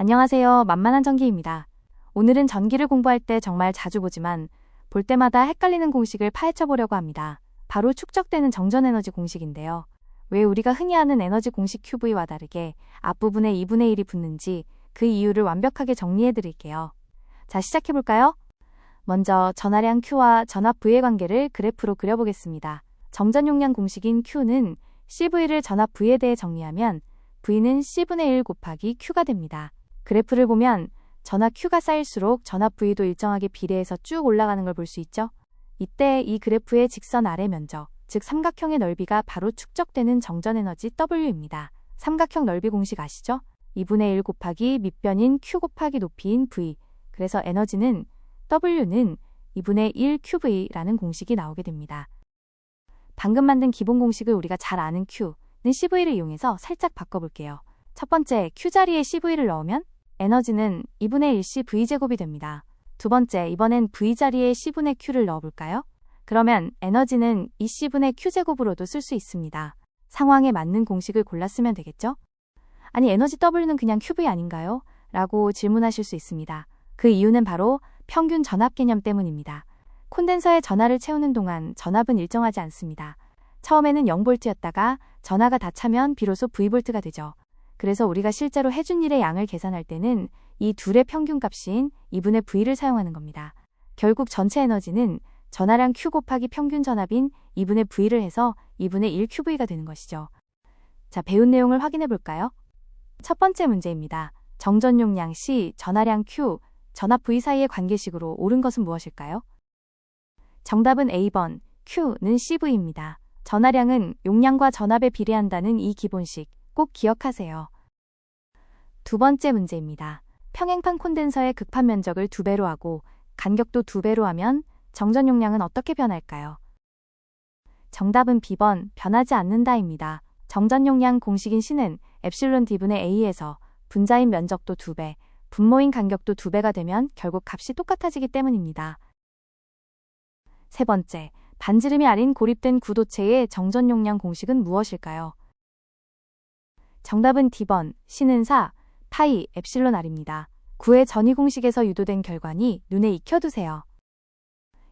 안녕하세요. 만만한 전기입니다. 오늘은 전기를 공부할 때 정말 자주 보지만 볼 때마다 헷갈리는 공식을 파헤쳐 보려고 합니다. 바로 축적되는 정전 에너지 공식인데요. 왜 우리가 흔히 아는 에너지 공식 QV와 다르게 앞부분에 2분의 1이 붙는지 그 이유를 완벽하게 정리해 드릴게요. 자, 시작해 볼까요? 먼저 전하량 Q와 전압 V의 관계를 그래프로 그려보겠습니다. 정전 용량 공식인 Q는 CV를 전압 V에 대해 정리하면 V는 C분의 1 곱하기 Q가 됩니다. 그래프를 보면 전압 Q가 쌓일수록 전압 V도 일정하게 비례해서 쭉 올라가는 걸 볼 수 있죠. 이때 이 그래프의 직선 아래 면적, 즉 삼각형의 넓이가 바로 축적되는 정전 에너지 W입니다. 삼각형 넓이 공식 아시죠? 2분의 1 곱하기 밑변인 Q 곱하기 높이인 V. 그래서 에너지는 W는 2분의 1 QV라는 공식이 나오게 됩니다. 방금 만든 기본 공식을 우리가 잘 아는 Q는 CV를 이용해서 살짝 바꿔볼게요. 첫 번째, Q 자리에 CV를 넣으면 에너지는 2분의 1C V제곱이 됩니다. 두 번째, 이번엔 V 자리에 C분의 Q를 넣어볼까요? 그러면 에너지는 2C분의 Q제곱으로도 쓸 수 있습니다. 상황에 맞는 공식을 골랐으면 되겠죠? 아니, 에너지 W는 그냥 QV 아닌가요? 라고 질문하실 수 있습니다. 그 이유는 바로 평균 전압 개념 때문입니다. 콘덴서에 전하를 채우는 동안 전압은 일정하지 않습니다. 처음에는 0볼트였다가 전하가 다 차면 비로소 V볼트가 되죠. 그래서 우리가 실제로 해준 일의 양을 계산할 때는 이 둘의 평균 값인 2분의 V를 사용하는 겁니다. 결국 전체 에너지는 전하량 Q 곱하기 평균 전압인 2분의 V를 해서 2분의 1 QV가 되는 것이죠. 자, 배운 내용을 확인해 볼까요? 첫 번째 문제입니다. 정전 용량 C, 전하량 Q, 전압 V 사이의 관계식으로 옳은 것은 무엇일까요? 정답은 A번, Q는 CV입니다. 전하량은 용량과 전압에 비례한다는 이 기본식 꼭 기억하세요. 두 번째 문제입니다. 평행판 콘덴서의 극판 면적을 두 배로 하고 간격도 두 배로 하면 정전 용량은 어떻게 변할까요? 정답은 B번, 변하지 않는다입니다. 정전 용량 공식인 C는 엡실론 D분의 A에서 분자인 면적도 두 배, 분모인 간격도 두 배가 되면 결국 값이 똑같아지기 때문입니다. 세 번째, 반지름이 아닌 고립된 구도체의 정전 용량 공식은 무엇일까요? 정답은 D번, C는 4, 파이, 엡실론 R입니다. 9의 전위 공식에서 유도된 결과니 눈에 익혀두세요.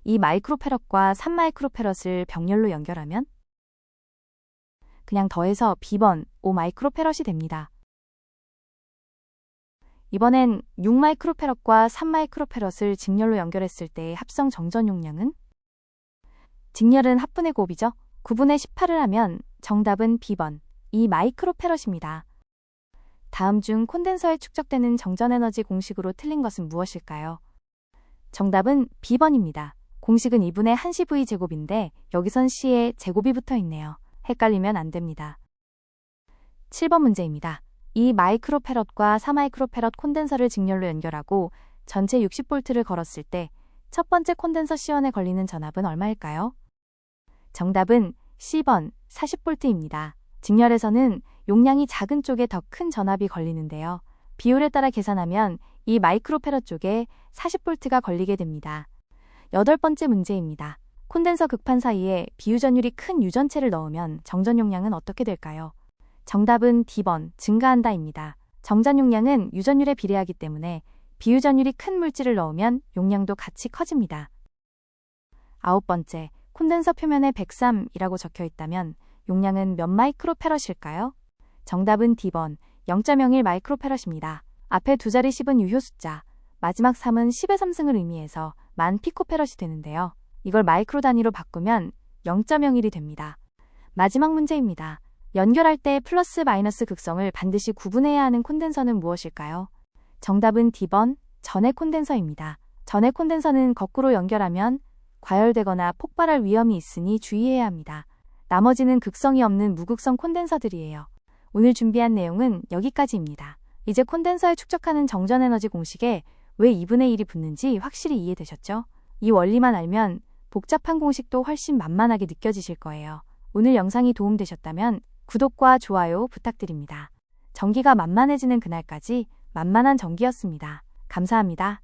이 마이크로페럿과 3마이크로페럿을 병렬로 연결하면 그냥 더해서 B번, 5마이크로페럿이 됩니다. 이번엔 6마이크로페럿과 3마이크로페럿을 직렬로 연결했을 때의 합성 정전 용량은? 직렬은 합분의 곱이죠. 9분의 18을 하면 정답은 B번, 2마이크로페럿입니다. 다음 중 콘덴서에 축적되는 정전 에너지 공식으로 틀린 것은 무엇일까요? 정답은 B번입니다. 공식은 2분의 1시 V 제곱인데 여기선 C에 제곱이 붙어 있네요. 헷갈리면 안 됩니다. 7번 문제입니다. 이 마이크로페럿과 4마이크로페럿 콘덴서를 직렬로 연결하고 전체 60볼트를 걸었을 때 첫 번째 콘덴서 C원에 걸리는 전압은 얼마일까요? 정답은 C번 40볼트입니다. 직렬에서는 용량이 작은 쪽에 더 큰 전압이 걸리는데요. 비율에 따라 계산하면 이 마이크로페럿 쪽에 40볼트가 걸리게 됩니다. 여덟 번째 문제입니다. 콘덴서 극판 사이에 비유전율이 큰 유전체를 넣으면 정전 용량은 어떻게 될까요? 정답은 D번, 증가한다입니다. 정전 용량은 유전율에 비례하기 때문에 비유전율이 큰 물질을 넣으면 용량도 같이 커집니다. 아홉 번째, 콘덴서 표면에 103이라고 적혀 있다면 용량은 몇 마이크로페럿일까요? 정답은 D번, 0.01 마이크로페럿입니다. 앞에 두 자리 10은 유효 숫자, 마지막 3은 10의 3승을 의미해서 만 피코페럿이 되는데요. 이걸 마이크로 단위로 바꾸면 0.01이 됩니다. 마지막 문제입니다. 연결할 때 플러스 마이너스 극성을 반드시 구분해야 하는 콘덴서는 무엇일까요? 정답은 D번, 전해 콘덴서입니다. 전해 콘덴서는 거꾸로 연결하면 과열되거나 폭발할 위험이 있으니 주의해야 합니다. 나머지는 극성이 없는 무극성 콘덴서들이에요. 오늘 준비한 내용은 여기까지입니다. 이제 콘덴서에 축적하는 정전 에너지 공식에 왜 2분의 1이 붙는지 확실히 이해되셨죠? 이 원리만 알면 복잡한 공식도 훨씬 만만하게 느껴지실 거예요. 오늘 영상이 도움되셨다면 구독과 좋아요 부탁드립니다. 전기가 만만해지는 그날까지 만만한 전기였습니다. 감사합니다.